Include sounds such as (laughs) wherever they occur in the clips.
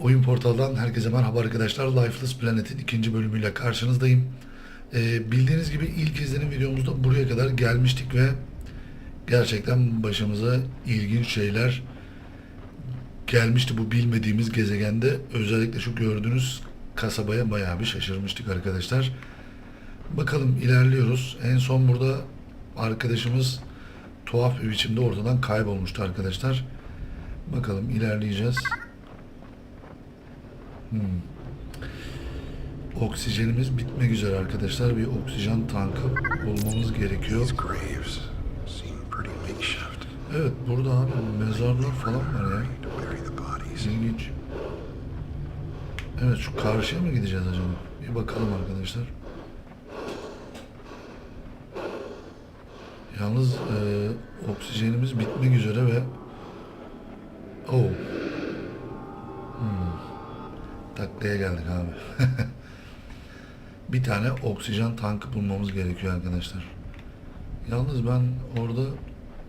Oyun Portal'dan herkese merhaba arkadaşlar. Lifeless Planet'in ikinci bölümüyle karşınızdayım. Ee, bildiğiniz gibi ilk izlenim videomuzda buraya kadar gelmiştik ve gerçekten başımıza ilginç şeyler gelmişti bu bilmediğimiz gezegende. Özellikle şu gördüğünüz kasabaya bayağı bir şaşırmıştık arkadaşlar. Bakalım ilerliyoruz. En son burada arkadaşımız tuhaf bir biçimde ortadan kaybolmuştu arkadaşlar. Bakalım ilerleyeceğiz. Hmm. Oksijenimiz bitmek üzere arkadaşlar. Bir oksijen tankı bulmamız gerekiyor. Evet burada abi mezarlar falan var ya. İlginç. Evet şu karşıya mı gideceğiz acaba? Bir bakalım arkadaşlar. Yalnız e, oksijenimiz bitmek üzere ve oh. Geldik abi. (laughs) bir tane oksijen tankı bulmamız gerekiyor arkadaşlar. Yalnız ben orada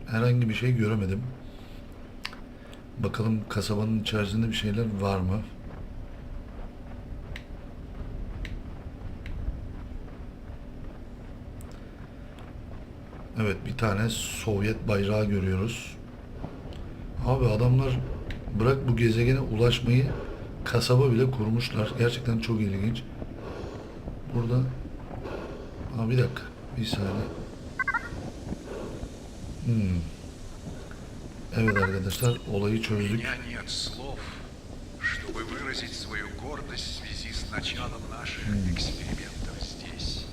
herhangi bir şey göremedim. Bakalım kasabanın içerisinde bir şeyler var mı? Evet bir tane Sovyet bayrağı görüyoruz. Abi adamlar bırak bu gezegene ulaşmayı kasaba bile kurmuşlar. Gerçekten çok ilginç. Burada Aa, bir dakika. Bir saniye. Hmm. Evet arkadaşlar olayı У çözdük. меня нет слов, чтобы выразить свою гордость в связи с началом наших экспериментов здесь,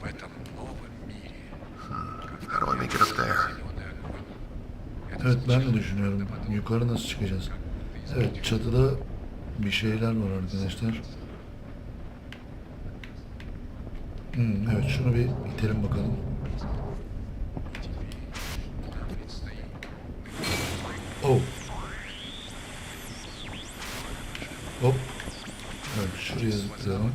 в этом новом мире. How do I make it up there? Зелёная огонь. Это Evet ben de звучало düşünüyorum. подобно Yukarı nasıl çıkacağız? как будто из Evet каких-то çatıda bir şeyler var arkadaşlar. Hmm, evet şunu bir itelim bakalım. Oh. Hop. Evet şuraya zıplayalım.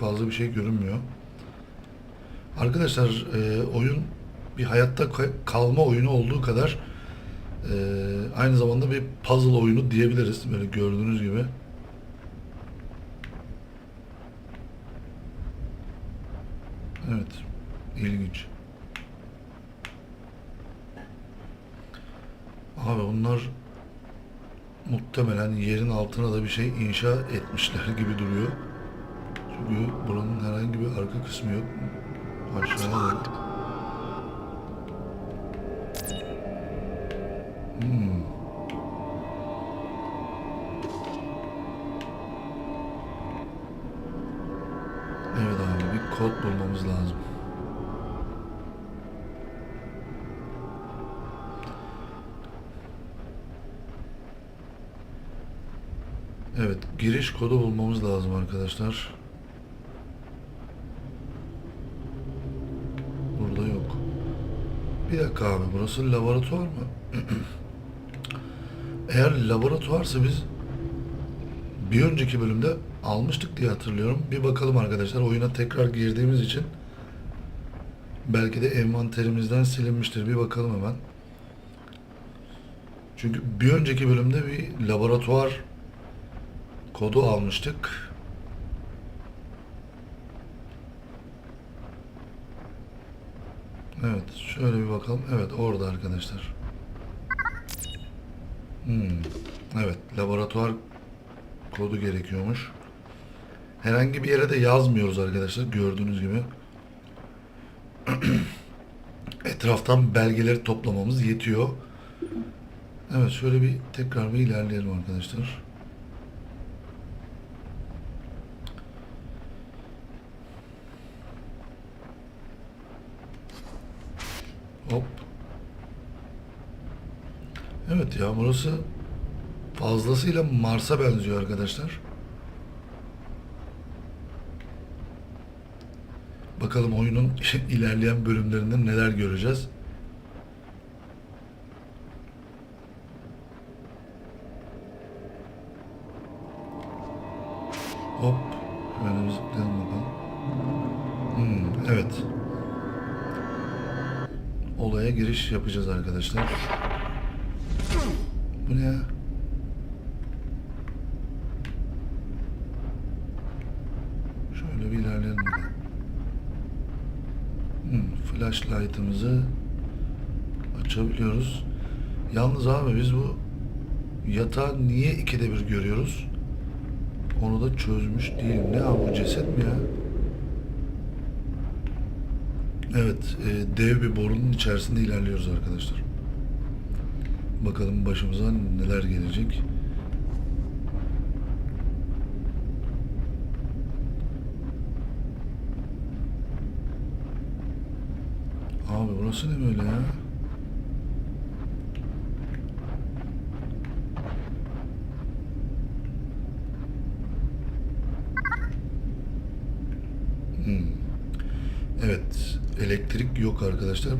Fazla bir şey görünmüyor. Arkadaşlar e, oyun bir hayatta ka- kalma oyunu olduğu kadar e, aynı zamanda bir puzzle oyunu diyebiliriz. Böyle gördüğünüz gibi. Evet. ilginç. Abi bunlar muhtemelen yerin altına da bir şey inşa etmişler gibi duruyor. Çünkü buranın herhangi bir arka kısmı yok. Aşağıya doğru. Hmm. Evet abi bir kod bulmamız lazım. Evet, giriş kodu bulmamız lazım arkadaşlar. Burada yok. Bir dakika abi, burası laboratuvar mı? (clears throat) Eğer laboratuvarsa biz bir önceki bölümde almıştık diye hatırlıyorum. Bir bakalım arkadaşlar, oyuna tekrar girdiğimiz için belki de envanterimizden silinmiştir. Bir bakalım hemen. Çünkü bir önceki bölümde bir laboratuvar kodu almıştık. Evet, şöyle bir bakalım. Evet, orada arkadaşlar. Hmm. Evet, laboratuvar kodu gerekiyormuş. Herhangi bir yere de yazmıyoruz arkadaşlar, gördüğünüz gibi. (clears throat) Etraftan belgeleri toplamamız yetiyor. Evet, şöyle bir tekrar bir ilerleyelim arkadaşlar. Hop. Evet ya burası fazlasıyla Mars'a benziyor arkadaşlar. Bakalım oyunun (laughs) ilerleyen bölümlerinde neler göreceğiz. Hop. Bir zıplayalım bakalım. Hmm, evet. Olaya giriş yapacağız arkadaşlar. Bu ne ya? Şöyle bir ilerleyelim bakalım. Hmm, flashlight'ımızı açabiliyoruz. Yalnız abi biz bu yatağı niye ikide bir görüyoruz? Onu da çözmüş değilim. Ne abi bu ceset mi ya? Evet, e, dev bir borunun içerisinde ilerliyoruz arkadaşlar. Bakalım başımıza neler gelecek. Abi burası ne böyle ya? Hmm. Evet, elektrik yok arkadaşlar.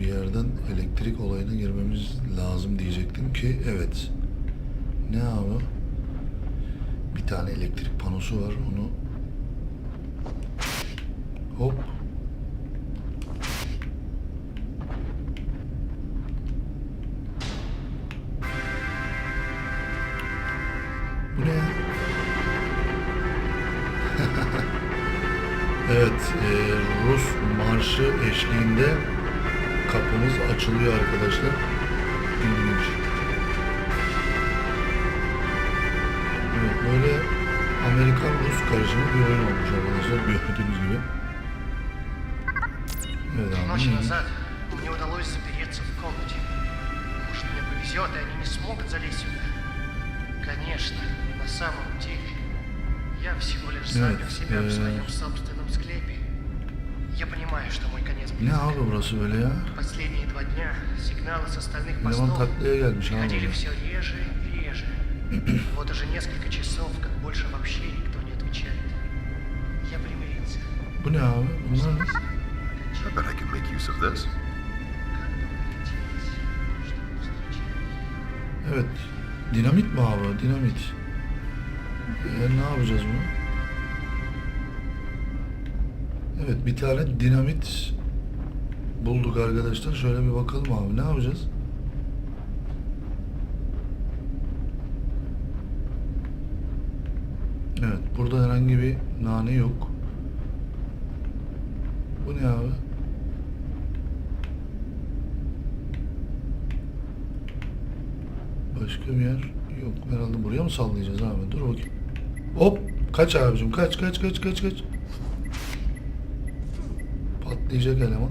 Bir yerden elektrik olayına girmemiz lazım diyecektim ki evet. Ne abi? Bir tane elektrik panosu var. Onu hop Bu ne (laughs) evet, e, Rus marşı eşliğinde kapımız açılıyor arkadaşlar. İlginç. Evet, böyle Amerikan-Rus karışımı bir oyun olmuş arkadaşlar gördüğünüz gibi. Evet abi. Ночь ilginç. назад мне удалось запереться в комнате. Может, мне повезет, и они не смогут залезть сюда. Конечно, на самом деле, я всего лишь запер Evet, себя в э, своем собственном склепе. Я понимаю, что мой конец близок. ya? Последние два дня сигналы с остальных постов приходили все реже и реже. (clears throat) Вот уже несколько часов, как больше вообще никто не отвечает. Я примирился. Bu ne abi? Bunlar ne? I bet I can make use of this. Evet. Dinamit mi abi? Dinamit. E, ne yapacağız bunu? Evet bir tane dinamit bulduk arkadaşlar. Şöyle bir bakalım abi. Ne yapacağız? Evet. Burada herhangi bir nane yok. Bu ne abi? Başka bir yer yok. Herhalde buraya mı sallayacağız abi? Dur bakayım. Hop! Kaç abicim? Kaç kaç kaç kaç kaç. Patlayacak eleman.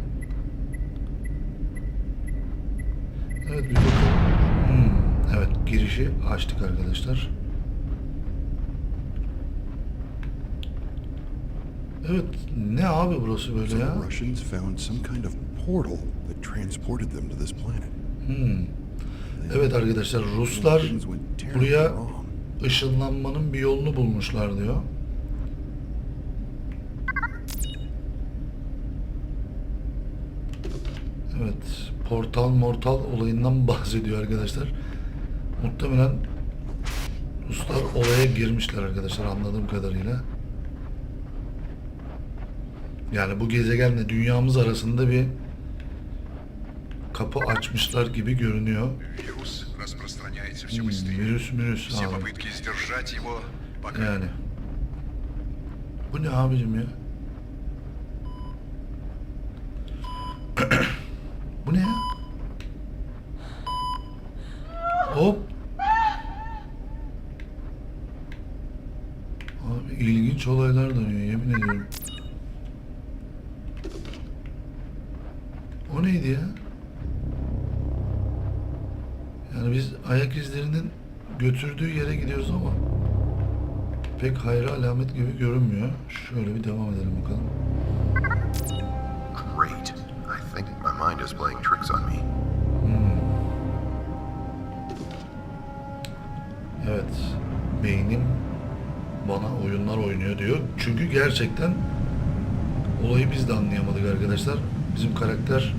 Evet bir bakalım. Hmm, evet girişi açtık arkadaşlar. Evet ne abi burası böyle ya? Russians found some kind of portal that transported them to this planet. Hmm. Evet arkadaşlar Ruslar buraya ışınlanmanın bir yolunu bulmuşlar diyor. Evet, portal mortal olayından (laughs) bahsediyor arkadaşlar. Muhtemelen Ruslar olaya girmişler arkadaşlar anladığım kadarıyla. Yani bu gezegenle dünyamız arasında bir kapı açmışlar gibi görünüyor. Hmm, virüs virüs abi. Yani. Bu ne abicim ya? Bu ne ya? Hop. Abi ilginç olaylar dönüyor yemin ediyorum. O neydi ya? Yani biz ayak izlerinin götürdüğü yere gidiyoruz ama pek hayra alamet gibi görünmüyor. Şöyle bir devam edelim bakalım. İs playing tricks on me. Evet. Beynim bana oyunlar oynuyor diyor. Çünkü gerçekten olayı biz de anlayamadık arkadaşlar. Bizim karakter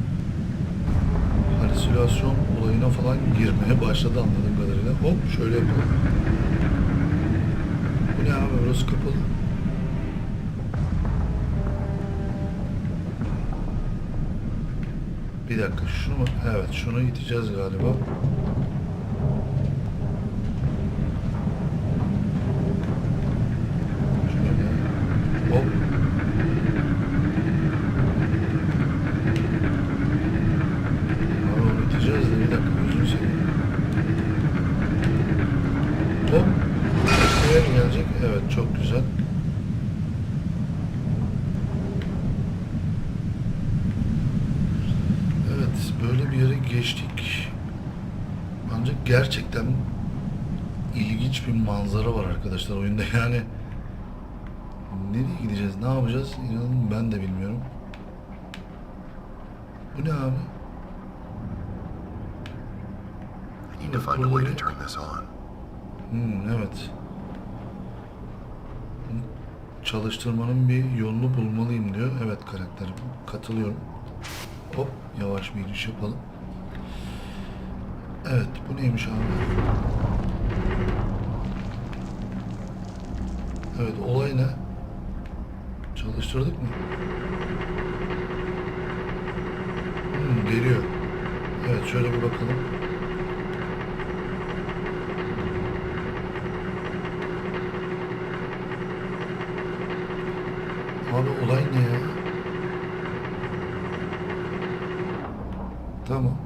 halüsinasyon olayına falan girmeye başladı anladığım kadarıyla. Hop şöyle yapalım. Bu ne abi burası kapalı. Bir dakika şunu mu? Evet şunu iteceğiz galiba. Şöyle. Hop. Abi onu iteceğiz de bir dakika gözünü seveyim. Hop. Buraya mı gelecek? Evet çok güzel. Evet böyle bir yere geçtik. Ancak gerçekten ilginç bir manzara var arkadaşlar oyunda (laughs) yani. Nereye gideceğiz? Ne yapacağız? İnanın ben de bilmiyorum. Bu ne abi? I need to find a way to turn this on. Hmm, evet. Çalıştırmanın bir yolunu bulmalıyım diyor. Evet karakterim. Katılıyorum. Hop yavaş bir iniş yapalım. Evet bu neymiş abi? Evet olay ne? Çalıştırdık mı? Hmm, geliyor. Evet şöyle bir bakalım. Abi olay ne ya? Tamam.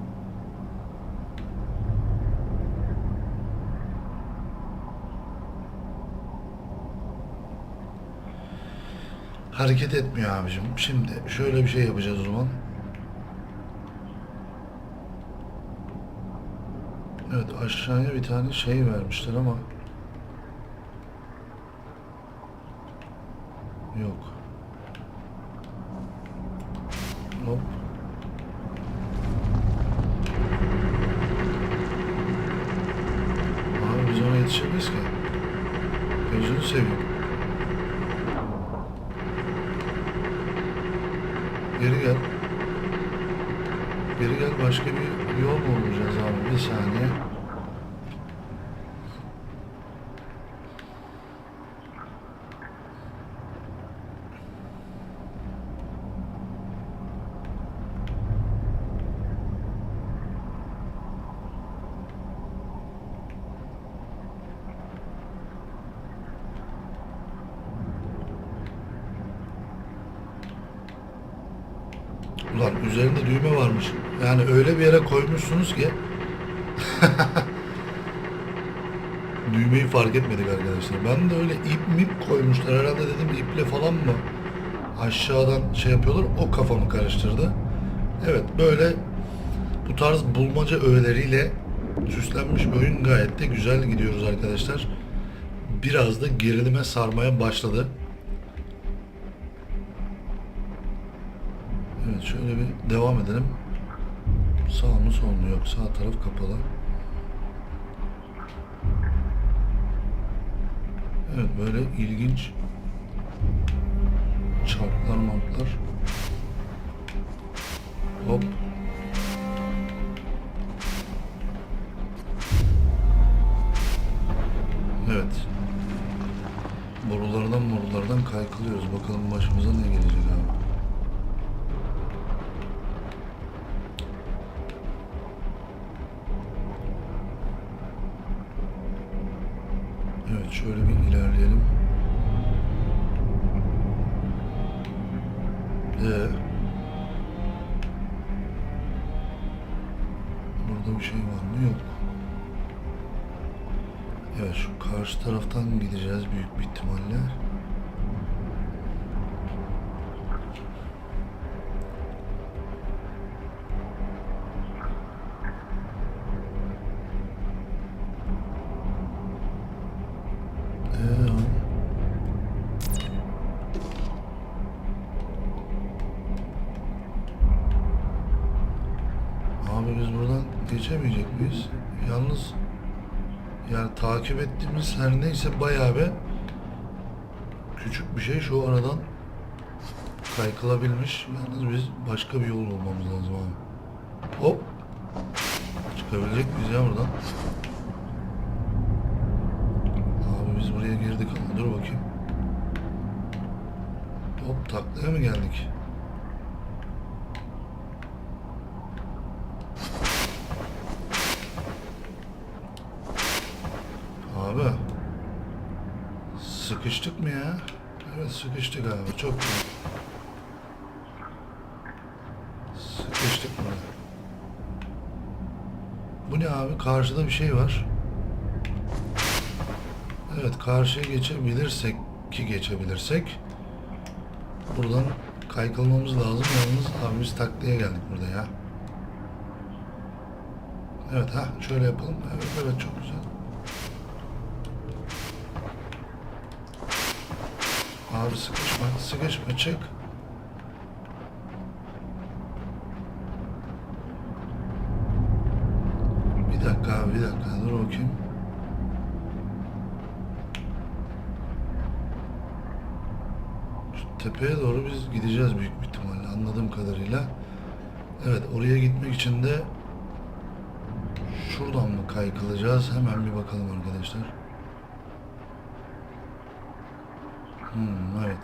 Hareket etmiyor abicim. Şimdi şöyle bir şey yapacağız o zaman. Evet aşağıya bir tane şey vermişler ama Yok. Hop. Abi ki. Gözünü seveyim. Geri gel. Geri gel başka bir yol mu bulacağız abi? Bir saniye. Ulan üzerinde düğme varmış. Yani öyle bir yere koymuşsunuz ki (laughs) düğmeyi fark etmedik arkadaşlar. Ben de öyle ip mip koymuşlar. Herhalde dedim iple falan mı aşağıdan şey yapıyorlar. O kafamı karıştırdı. Evet böyle bu tarz bulmaca öğeleriyle süslenmiş oyun gayet de güzel gidiyoruz arkadaşlar. Biraz da gerilime sarmaya başladı. Evet şöyle bir devam edelim. Sağ mı sol mu yok sağ taraf kapalı. Evet böyle ilginç çarklar mantlar. Hop. Evet. Borulardan borulardan kaykılıyoruz. Bakalım başımıza ne gelecek abi. Geçemeyecek miyiz? Yalnız yani takip ettiğimiz her neyse bayağı bir küçük bir şey şu aradan kaykılabilmiş. Yalnız biz başka bir yol bulmamız lazım abi. Hop. Çıkabilecek miyiz ya buradan? Abi biz buraya girdik ama dur bakayım. Taklaya mı geldik? Abi. Sıkıştık mı ya? Evet sıkıştık abi. Çok güzel. Sıkıştık mı? Bu ne abi? Karşıda bir şey var. Evet karşıya geçebilirsek ki geçebilirsek buradan kaykılmamız lazım. Yalnız abi biz taklaya geldik burada ya. Evet ha şöyle yapalım. Evet evet çok güzel. Abi sıkışma sıkışma çık. Bir dakika abi bir dakika dur bakayım. Şu tepeye doğru biz gideceğiz büyük bir ihtimalle anladığım kadarıyla. Evet oraya gitmek için de şuradan mı kaykılacağız? Hemen bir bakalım arkadaşlar. Hmm, evet.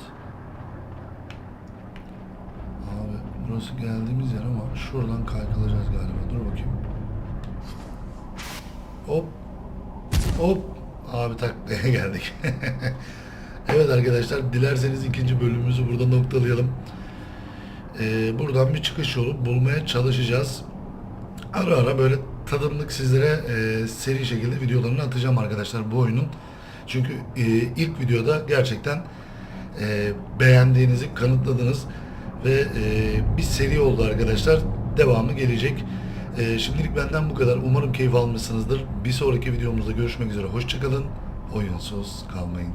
Abi burası geldiğimiz yer ama şuradan kaykılacağız galiba. Dur bakayım. Hop. Hop. Abi taklaya (laughs) geldik. (laughs) evet arkadaşlar dilerseniz ikinci bölümümüzü burada noktalayalım. Ee, buradan bir çıkış yolu bulmaya çalışacağız. Ara ara böyle tadımlık sizlere e, seri şekilde videolarını atacağım arkadaşlar bu oyunun. Çünkü e, ilk videoda gerçekten e, beğendiğinizi kanıtladınız ve e, bir seri oldu arkadaşlar. Devamı gelecek. E, şimdilik benden bu kadar. Umarım keyif almışsınızdır. Bir sonraki videomuzda görüşmek üzere. Hoşçakalın. Oyunsuz kalmayın.